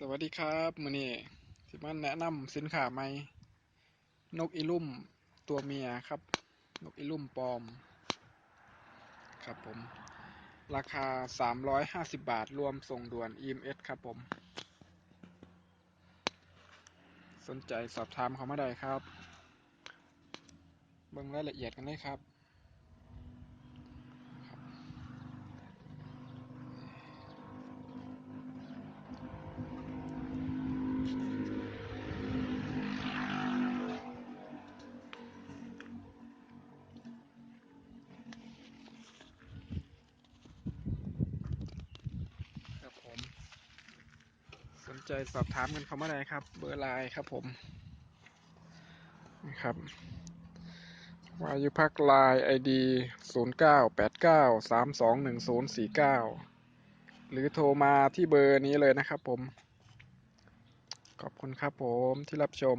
สวัสดีครับมือนี้สิมาแนะนำสินค้าใหม่ นกอีลุ่มตัวเมียครับ นกอีลุ่มปลอม ครับผม ราคา 350 บาทรวมส่งด่วน EMS ครับผม สนใจสอบถามเขามาได้ครับ เบิ่งรายละเอียดกันเลยครับ สนใจสอบถามกันเข้ามาได้ครับ เบอร์ไลน์ครับผมนะครับวายุพักไลน์ไอดีศูนย์เก้าแปดเก้าสามสองหนึ่งศูนย์สี่เก้าหรือโทรมาที่เบอร์นี้เลยนะครับผม ขอบคุณครับผมที่รับชม